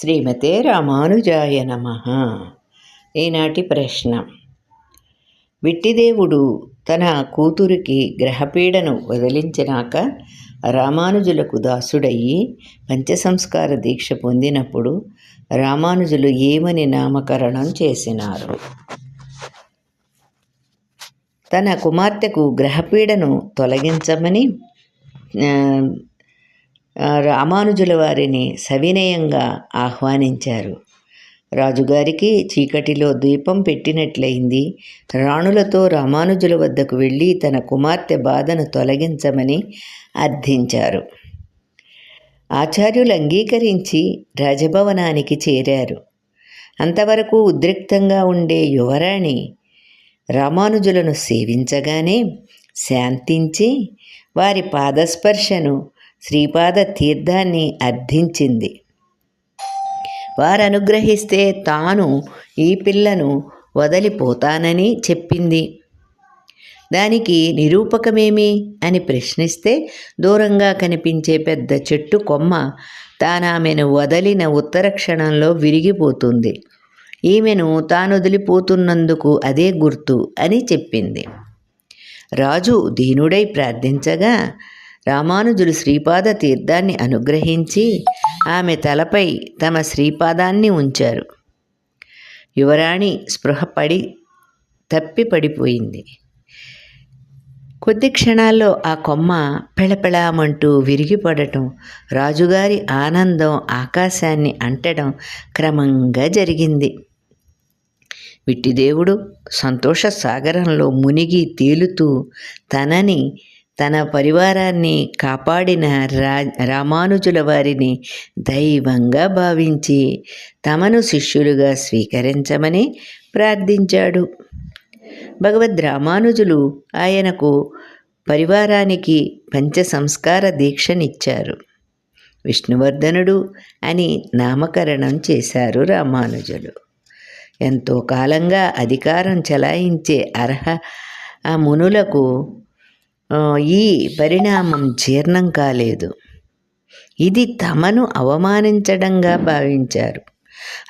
శ్రీమతే రామానుజాయ నమ. ఈనాటి ప్రశ్న. విట్టిదేవుడు తన కూతురికి గ్రహపీడను వదిలించినాక రామానుజులకు దాసుడయ్యి పంచసంస్కార దీక్ష పొందినప్పుడు రామానుజులు ఏమని నామకరణం చేసినారు? తన కుమార్తెకు గ్రహపీడను తొలగించమని రామానుజుల వారిని సవినయంగా ఆహ్వానించారు. రాజుగారికి చీకటిలో దీపం పెట్టినట్లయింది. రాణులతో రామానుజుల వద్దకు వెళ్ళి తన కుమార్తె బాధను తొలగించమని అర్థించారు. ఆచార్యులు అంగీకరించి రాజభవనానికి చేరారు. అంతవరకు ఉద్రిక్తంగా ఉండే యువరాణి రామానుజులను సేవించగానే శాంతించి వారి పాదస్పర్శను శ్రీపాద తీర్థాన్ని అర్థించింది. వారు అనుగ్రహిస్తే తాను ఈ పిల్లను వదిలిపోతానని చెప్పింది. దానికి నిరూపకమేమి అని ప్రశ్నిస్తే దూరంగా కనిపించే పెద్ద చెట్టు కొమ్మ తానామెను వదిలిన ఉత్తర క్షణంలో విరిగిపోతుంది. ఈమెను తాను వదిలిపోతున్నందుకు అదే గుర్తు అని చెప్పింది. రాజు దీనుడై ప్రార్థించగా రామానుజులు శ్రీపాద తీర్థాన్ని అనుగ్రహించి ఆమె తలపై తమ శ్రీపాదాన్ని ఉంచారు. యువరాణి స్పృహపడి తప్పి పడిపోయింది. కొద్ది క్షణాల్లో ఆ కొమ్మ పెళపెళామంటూ విరిగిపడటం రాజుగారి ఆనందం ఆకాశాన్ని అంటడం క్రమంగా జరిగింది. విట్టిదేవుడు సంతోష సాగరంలో మునిగి తేలుతూ తనని తన పరివారాన్ని కాపాడిన రా రామానుజుల వారిని దైవంగా భావించి తమను శిష్యులుగా స్వీకరించమని ప్రార్థించాడు. భగవద్ రామానుజులు ఆయనకు పరివారానికి పంచ సంస్కార దీక్షనిచ్చారు. విష్ణువర్ధనుడు అని నామకరణం చేశారు రామానుజులు. ఎంతో కాలంగా అధికారం చెలాయించే అర్హ ఆ మునులకు ఈ పరిణామం జీర్ణం కాలేదు. ఇది తమను అవమానించడంగా భావించారు.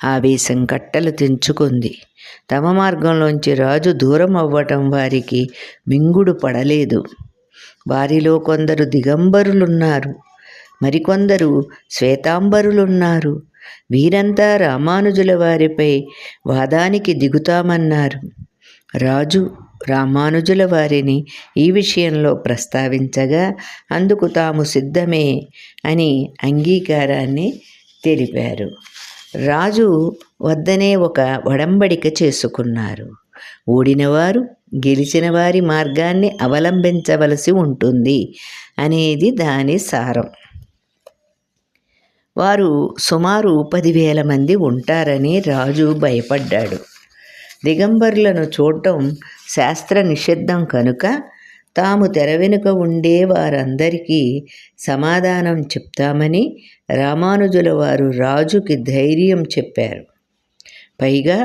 ఆవేశం కట్టలు తెంచుకుంది. తమ మార్గంలోంచి రాజు దూరం అవ్వటం వారికి మింగుడు పడలేదు. వారిలో కొందరు దిగంబరులున్నారు. మరికొందరు శ్వేతాంబరులున్నారు. వీరంతా రామానుజుల వారిపై వాదానికి దిగుతామన్నారు. రాజు రామానుజుల వారిని ఈ విషయంలో ప్రస్తావించగా అందుకు తాము సిద్ధమే అని అంగీకారాన్ని తెలిపారు. రాజు వద్దనే ఒక వడంబడిక చేసుకున్నారు. ఓడినవారు గెలిచిన వారి మార్గాన్ని అవలంబించవలసి ఉంటుంది అనేది దాని సారం. వారు సుమారు పదివేల మంది ఉంటారని రాజు భయపడ్డాడు. దిగంబరులను చూడటం శాస్త్ర నిషిద్ధం కనుక తాము తెర వెనుక ఉండే వారందరికీ సమాధానం చెప్తామని రామానుజుల వారు రాజుకి ధైర్యం చెప్పారు. పైగా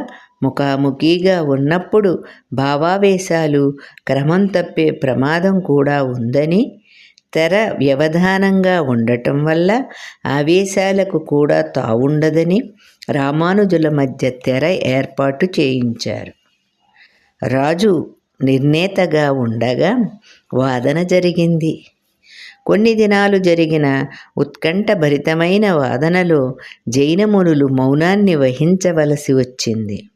ముఖాముఖిగా ఉన్నప్పుడు భావావేశాలు క్రమం తప్పే ప్రమాదం కూడా ఉందని తెర వ్యవధానంగా ఉండటం వల్ల ఆవేశాలకు కూడా తావుండదని రామానుజుల మధ్య తెర ఏర్పాటు చేయించారు. రాజు నిర్ణేతగా ఉండగా వాదన జరిగింది. కొన్ని దినాలు జరిగిన ఉత్కంఠభరితమైన వాదనలో జైనమునులు మౌనాన్ని వహించవలసి వచ్చింది.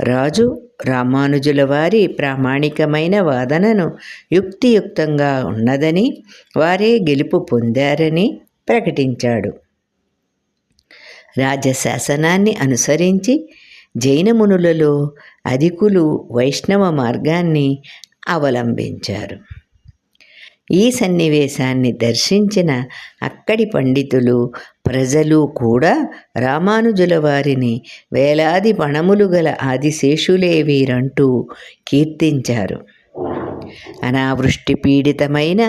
రాజు రామానుజుల వారి ప్రామాణికమైన వాదనను యుక్తియుక్తంగా ఉన్నదని వారే గెలుపు పొందారని ప్రకటించాడు. రాజశాసనాన్ని అనుసరించి జైనమునులలో అధికులు వైష్ణవ మార్గాన్ని అవలంబించారు. ఈ సన్నివేశాన్ని దర్శించిన అక్కడి పండితులు ప్రజలు కూడా రామానుజుల వారిని వేలాది పణములు గల ఆదిశేషులే వీరంటూ కీర్తించారు. అనావృష్టి పీడితమైన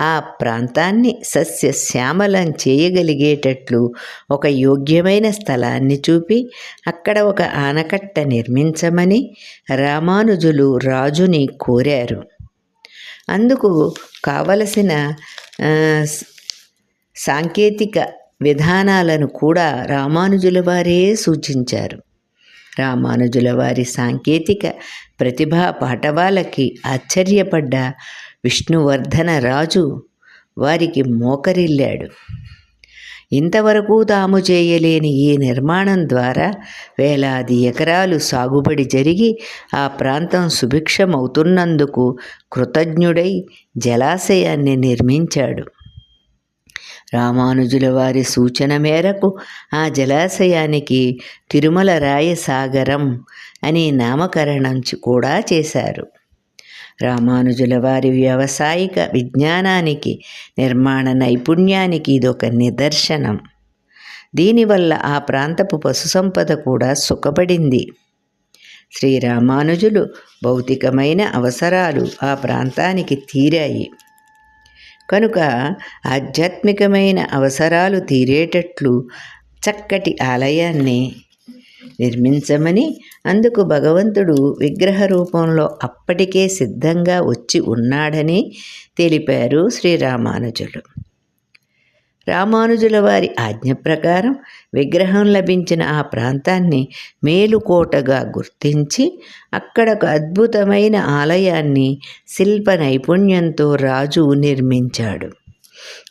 ఆ ప్రాంతాన్ని సస్యశ్యామలం చేయగలిగేటట్లు ఒక యోగ్యమైన స్థలాన్ని చూపి అక్కడ ఒక ఆనకట్ట నిర్మించమని రామానుజులు రాజుని కోరారు. అందుకు కావలసిన సాంకేతిక విధానాలను కూడా రామానుజుల వారే సూచించారు. రామానుజుల వారి సాంకేతిక ప్రతిభా పాఠవాలకి ఆశ్చర్యపడ్డ విష్ణువర్ధన రాజు వారికి మోకరిల్లాడు. ఇంతవరకు తాము చేయలేని ఈ నిర్మాణం ద్వారా వేలాది ఎకరాలు సాగుబడి జరిగి ఆ ప్రాంతం సుభిక్షమవుతున్నందుకు కృతజ్ఞుడై జలాశయాన్ని నిర్మించాడు. రామానుజుల వారి సూచన మేరకు ఆ జలాశయానికి తిరుమల రాయసాగరం అని నామకరణం కూడా చేశారు. రామానుజుల వారి వ్యవసాయిక విజ్ఞానానికి నిర్మాణ నైపుణ్యానికి ఇదొక నిదర్శనం. దీనివల్ల ఆ ప్రాంతపు పశుసంపద కూడా సుఖపడింది. శ్రీరామానుజులు భౌతికమైన అవసరాలు ఆ ప్రాంతానికి తీరాయి. కనుక ఆధ్యాత్మికమైన అవసరాలు తీరేటట్లు చక్కటి ఆలయాన్ని నిర్మించమని అందుకు భగవంతుడు విగ్రహ రూపంలో అప్పటికే సిద్ధంగా వచ్చి ఉన్నాడని తెలిపారు శ్రీరామానుజులు రామానుజుల వారి ఆజ్ఞ ప్రకారం విగ్రహం లభించిన ఆ ప్రాంతాన్ని మేలుకోటగా గుర్తించి అక్కడ ఒక అద్భుతమైన ఆలయాన్ని శిల్ప నైపుణ్యంతో రాజు నిర్మించాడు.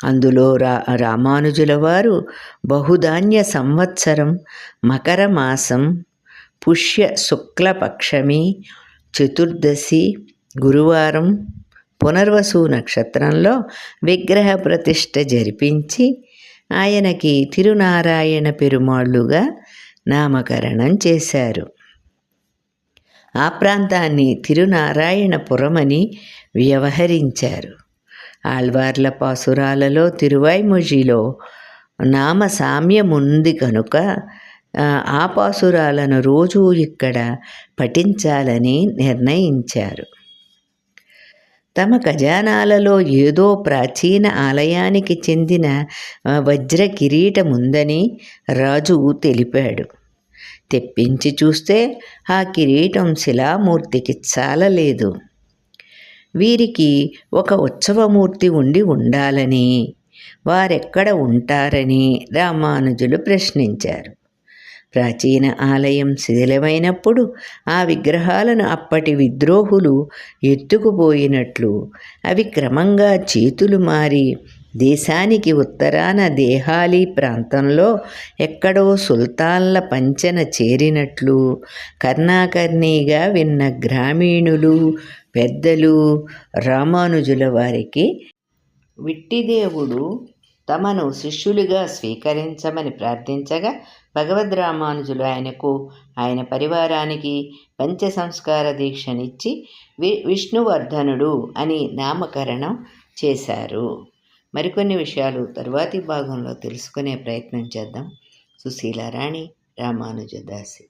అందులో రా రామానుజుల వారు బహుధాన్య సంవత్సరం మకర మాసం పుష్య శుక్లపక్షమి చతుర్దశి గురువారం పునర్వసు నక్షత్రంలో విగ్రహ ప్రతిష్ఠ జరిపించి ఆయనకి తిరునారాయణ పెరుమాళ్ళుగా నామకరణం చేశారు. ఆ ప్రాంతాన్ని తిరునారాయణపురమని వ్యవహరించారు. ఆళ్వార్ల పాసురాలలో తిరువాய்మొழிలో నామ సామ్యముంది కనుక ఆ పాసురాలను రోజూ ఇక్కడ పఠించాలని నిర్ణయించారు. తమ ఖజానాలలో ఏదో ప్రాచీన ఆలయానికి చెందిన వజ్ర కిరీటముందని రాజు తెలిపాడు. తెప్పించి చూస్తే ఆ కిరీటం శిలామూర్తికి చాలలేదు. వీరికి ఒక ఉత్సవమూర్తి ఉండి ఉండాలని వారెక్కడ ఉంటారని రామానుజులు ప్రశ్నించారు. ప్రాచీన ఆలయం శిథిలమైనప్పుడు ఆ విగ్రహాలను అప్పటి విద్రోహులు ఎత్తుకుపోయినట్లు. అవి క్రమంగా చేతులు మారి దేశానికి ఉత్తరాన దేహాలి ప్రాంతంలో ఎక్కడో సుల్తాన్ల పంచన చేరినట్లు. కర్ణాకర్ణీగా విన్న గ్రామీణులు పెద్దలు రామానుజుల వారికి విట్టిదేవుడు తమను శిష్యులుగా స్వీకరించమని ప్రార్థించగా భగవద్ రామానుజులు ఆయనకు ఆయన పరివారానికి పంచ సంస్కార దీక్షనిచ్చి వి విష్ణువర్ధనుడు అని నామకరణం చేశారు. మరికొన్ని విషయాలు తరువాతి భాగంలో తెలుసుకునే ప్రయత్నం చేద్దాం. సుశీలారాణి రామానుజదాసి